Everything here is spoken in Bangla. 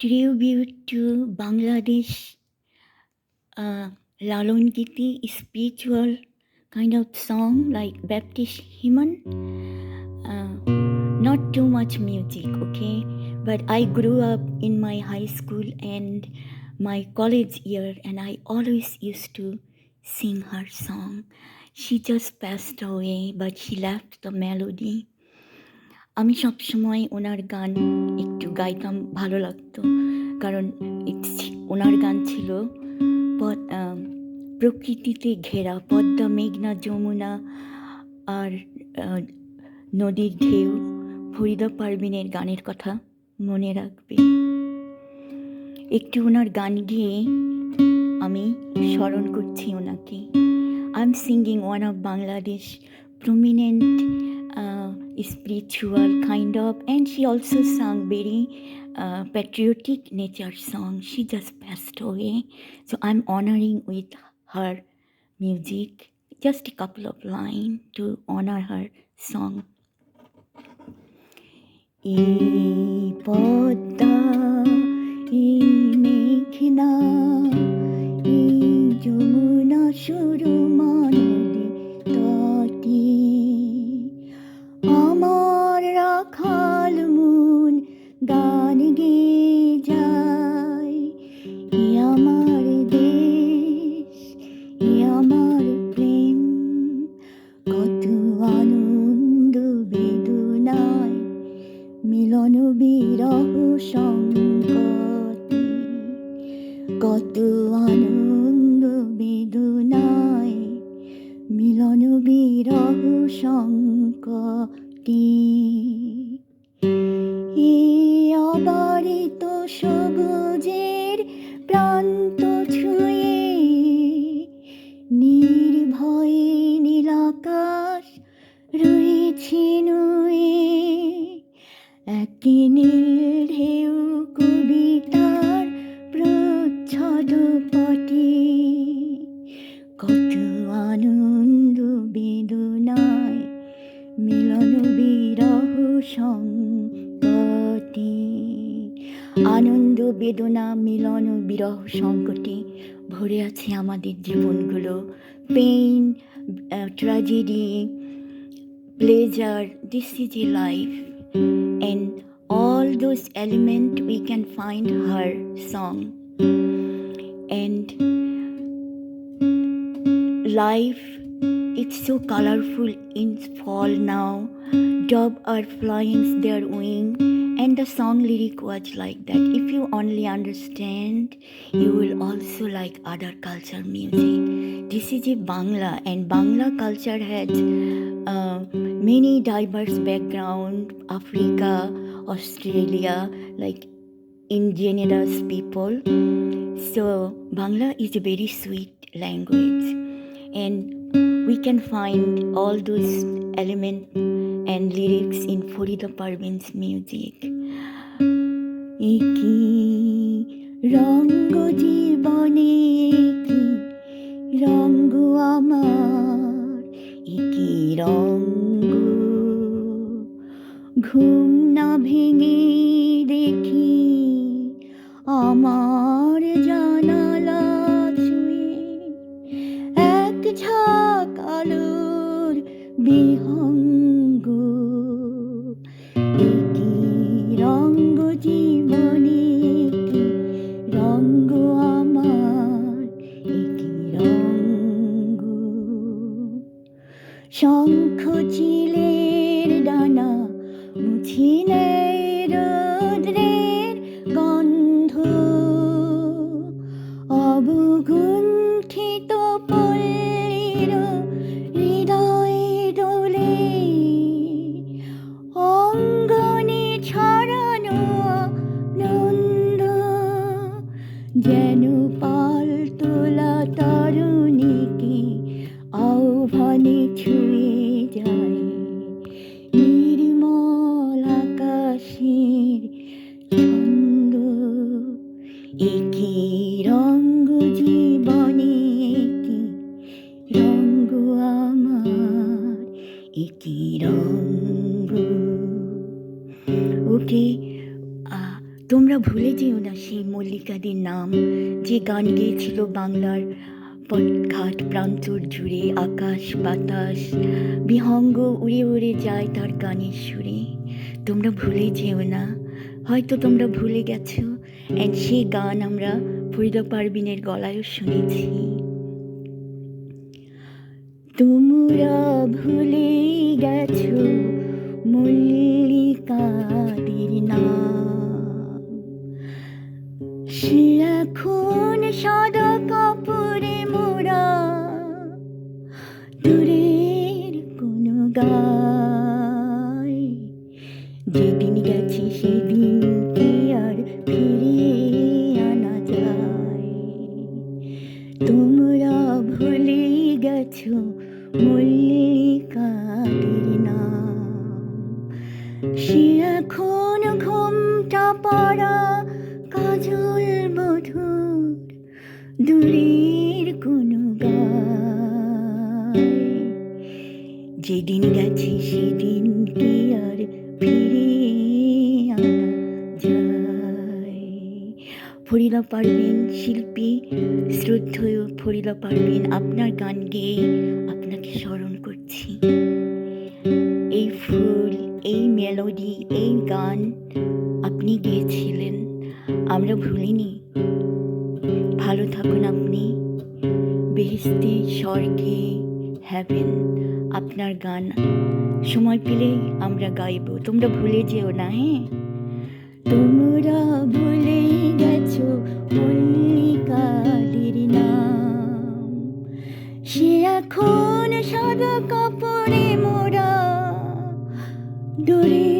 tribute to Bangladesh uh, Lalon Giti spiritual kind of song like Baptist hymn. Uh, not too much music, okay? But I grew up in my high school and my college year, and I always used to sing her song. She just passed away, but she left the melody. আমি সবসময় ওনার গান একটু গাইতাম, ভালো লাগতো। কারণ ওনার গান ছিল প্রকৃতিতে ঘেরা, পদ্মা, মেঘনা, যমুনা আর নদীর ঢেউ। ফরিদা পারভিনের গানের কথা মনে রাখবে। একটু ওনার গান গিয়ে আমি স্মরণ করছি ওনাকে। I am singing one of Bangladesh prominent uh, spiritual kind of and she also sang very uh, patriotic nature song she just passed away so i'm honoring with her music just a couple of lines to honor her song এই পদ্মা এই মেঘনা এই যমুনা সুরমা নদী কত আনন্দ বেদনায় মিলন বিরহ সংকটে আনন্দ, বেদনা, মিলন বিরহ সংকটে ভরে আছে আমাদের জীবনগুলো। Pain tragedy pleasure this is a life and all those element we can find her song and life it's so colourful in fall now dove are flyings their wing and the song lyric was like that. If you only understand you will also like other culture music. This is a bangla and bangla culture has uh, many diverse background. Africa australia like indigenous people. So bangla is a very sweet language. And we can find all those elements and lyrics in Farida Parvin's music. একি রঙ্গ জীবনে একি রঙ্গ আমার একি রঙ্গ ঘুম না ভেঙে দেখি আমার জানালা ছুঁয়ে এক ঝাঁক আলোর বিহঙ্গ শঙ্খ চিলের ডানা মুছিলে রোদ্রের গন্ধ। অবগুণ্ঠিত পল্লীর হৃদয়ে দোলে অঙ্গনে ছড়ানো নন্দ যেন একি রঙ্গ জীবনে একি রঙ্গ আমার একি রঙ্গ uh, তোমরা ভুলে যেও না সেই মল্লিকাদের নাম যে গান গেয়েছিল বাংলার পথঘাট প্রান্তর জুড়ে আকাশ বাতাস বিহঙ্গ উড়ে উড়ে যায় তার গানের সুরে তোমরা ভুলে যেও না হয়তো তোমরা ভুলে গেছো অ্যান্ড সেই গান আমরা ফরিদা পারবিনের গলায়ও শুনেছি। তোমরা ভুলে গেছো মল্লিকাদের নাম। সে এখন সাদা কাপড়ে মোড়া দূরের কোনো গায় মল্লিকাদের নাম সে ঘুমটা পাড়া কাজল বধুর দূরের কোনো যেদিন গেছে সেদিন কি ফরিদা পারবেন, শিল্পী শ্রদ্ধেয় ফরিদা পারবেন। আপনার গান গেয়ে আপনাকে স্মরণ করছি। এই ফুল, এই মেলোডি এই গান আপনি গেয়েছিলেন, আমরা ভুলিনি। ভালো থাকুন আপনি, বেহেস্তে, স্বর্গে হ্যাভেন আপনার গান। সময় পেলেই আমরা গাইব। তোমরা ভুলে যেও না হ্যাঁ? goodie.